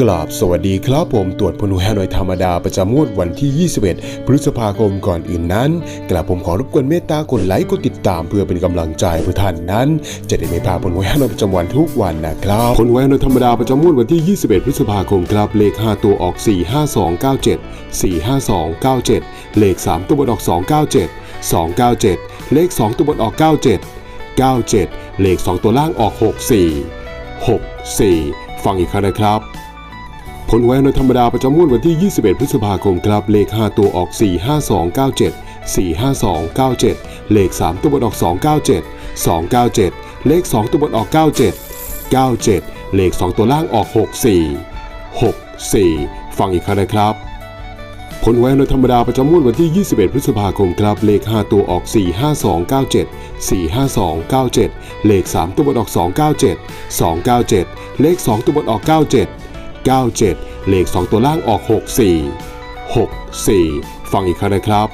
กราบสวัสดีครับผมตรวจพลแฮนอยธรรมดาประจำงวดวันที่ 21 พฤษภาคมก่อนอื่นนั้นกราบผมขอรบกวนเมตตากดไลค์กดติดตามเพื่อเป็นกำลังใจเพื่อท่านนั้น จะได้ไม่พลาดผลหวยฮนอยประจำวันทุกวันนะครับผลหวยฮนอยธรรมดาประจำงวดวันที่ 21 พฤษภาคมครับเลข 5 ตัวออก 45297 45297 เลข 3 ตัวบนออก 297 297 เลข 2 ตัวบนออก 97 97 เลข 2 ตัวล่างออก 64 64 ฟังอีกครั้งนะครับ ผลหวยในธรรมดาประจำงวดวันที่ 21 พฤษภาคมครับเลข 5 ตัวออก 45297 45297 เลข 3 ตัวบนออก 297 297 เลข 2 ตัวบนออก 97 97 เลข 2 ตัวล่างออก 64 64 ฟังอีกครั้งนะครับผลหวยในธรรมดาประจำงวดวันที่ 21 พฤษภาคมครับ เลข 5 ตัวออก 45297 45297 เลข 3 ตัวบนออก 297 297 เลข 2 ตัวบนออก 97 97 เลข 2 ตัวล่างออก 64 64 ฟังอีกครั้งนะครับ